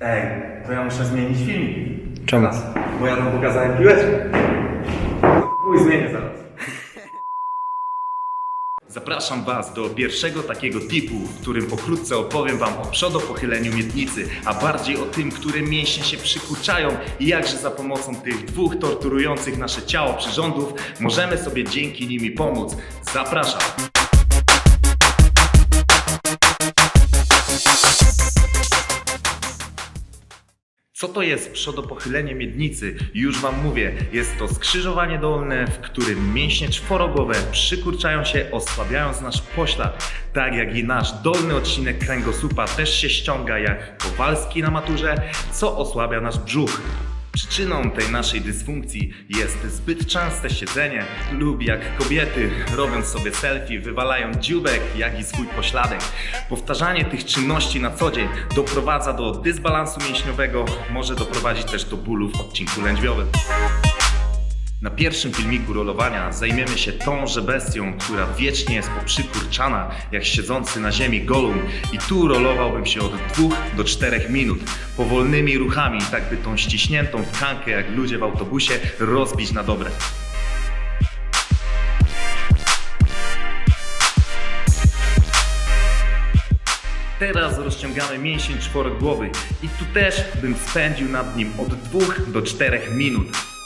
Ej, to ja muszę zmienić filmik. Czemu? Bo ja tam pokazałem piłeczkę. Chuj, zmienię zaraz. Zapraszam Was do pierwszego takiego tipu, w którym pokrótce opowiem Wam o przodopochyleniu miednicy, a bardziej o tym, które mięśnie się przykurczają i jakże za pomocą tych dwóch torturujących nasze ciało przyrządów możemy sobie dzięki nimi pomóc. Zapraszam! Co to jest przodopochylenie miednicy? Już Wam mówię, jest to skrzyżowanie dolne, w którym mięśnie czworogłowe przykurczają się, osłabiając nasz poślad. Tak jak i nasz dolny odcinek kręgosłupa też się ściąga jak Kowalski na maturze, co osłabia nasz brzuch. Przyczyną tej naszej dysfunkcji jest zbyt częste siedzenie lub jak kobiety robiąc sobie selfie wywalają dziubek jak i swój pośladek. Powtarzanie tych czynności na co dzień doprowadza do dysbalansu mięśniowego, może doprowadzić też do bólu w odcinku lędźwiowym. Na pierwszym filmiku rolowania zajmiemy się tąże bestią, która wiecznie jest poprzykurczana, jak siedzący na ziemi golum. I tu rolowałbym się od 2 do 4 minut, powolnymi ruchami, tak by tą ściśniętą tkankę, jak ludzie w autobusie, rozbić na dobre. Teraz rozciągamy mięsień czworogłowy i tu też bym spędził nad nim od 2 do 4 minut.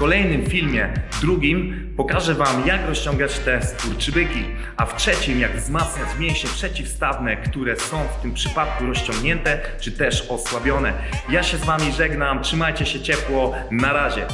Kolejnym filmie, drugim, pokażę Wam jak rozciągać te skurczybyki, a w trzecim jak wzmacniać mięśnie przeciwstawne, które są w tym przypadku rozciągnięte czy też osłabione. Ja się z Wami żegnam, trzymajcie się ciepło, na razie.